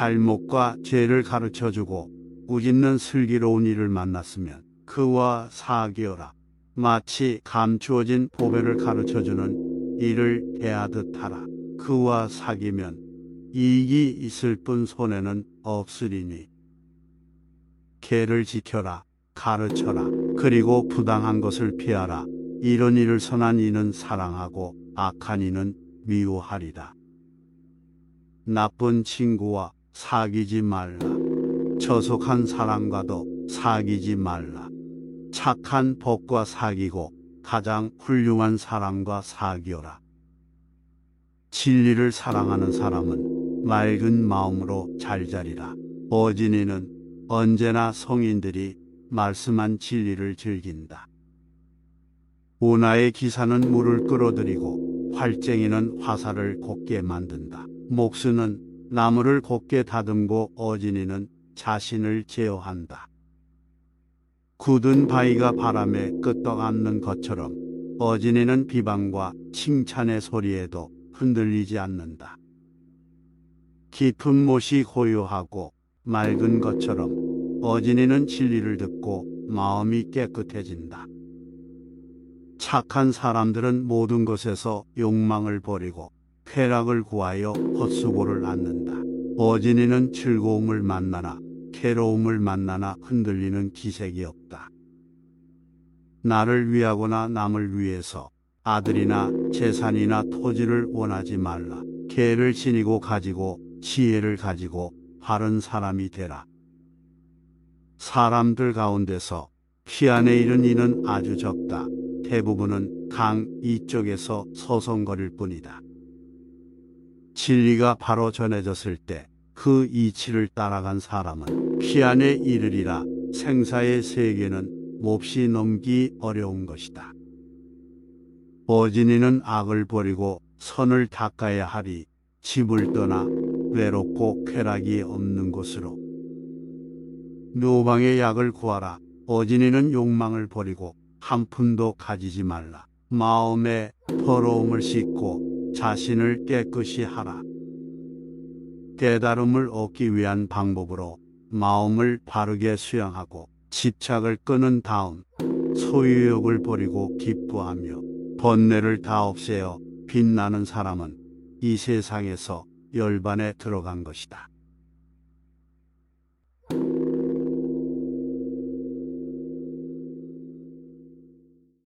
잘못과 죄를 가르쳐 주고 꾸짖는 슬기로운 이를 만났으면 그와 사귀어라. 마치 감추어진 보배를 가르쳐 주는 이를 대하듯 하라. 그와 사귀면 이익이 있을 뿐 손해는 없으리니. 개를 지켜라. 가르쳐라. 그리고 부당한 것을 피하라. 이런 일을 선한 이는 사랑하고 악한 이는 미워하리라. 나쁜 친구와 사귀지 말라. 저속한 사람과도 사귀지 말라. 착한 법과 사귀고 가장 훌륭한 사람과 사귀어라. 진리를 사랑하는 사람은 맑은 마음으로 잘 자리라. 어진이는 언제나 성인들이 말씀한 진리를 즐긴다. 운하의 기사는 물을 끌어들이고 활쟁이는 화살을 곱게 만든다. 목수는 나무를 곱게 다듬고 어진이는 자신을 제어한다. 굳은 바위가 바람에 끄떡 않는 것처럼 어진이는 비방과 칭찬의 소리에도 흔들리지 않는다. 깊은 못이 고요하고 맑은 것처럼 어진이는 진리를 듣고 마음이 깨끗해진다. 착한 사람들은 모든 것에서 욕망을 버리고 쾌락을 구하여 헛수고를 않는다. 어진이는 즐거움을 만나나 괴로움을 만나나 흔들리는 기색이 없다. 나를 위하거나 남을 위해서 아들이나 재산이나 토지를 원하지 말라. 개를 지니고 가지고 지혜를 가지고 바른 사람이 되라. 사람들 가운데서 피안에 이른 이는 아주 적다. 대부분은 강 이쪽에서 서성거릴 뿐이다. 진리가 바로 전해졌을 때 그 이치를 따라간 사람은 피안에 이르리라. 생사의 세계는 몹시 넘기 어려운 것이다. 어진이는 악을 버리고 선을 닦아야 하리. 집을 떠나 외롭고 쾌락이 없는 곳으로 묘방의 약을 구하라. 어진이는 욕망을 버리고 한 푼도 가지지 말라. 마음에 더러움을 씻고 자신을 깨끗이 하라 깨달음을 얻기 위한 방법으로 마음을 바르게 수양하고 집착을 끄는 다음 소유욕을 버리고 기뻐하며 번뇌를 다 없애어 빛나는 사람은 이 세상에서 열반에 들어간 것이다.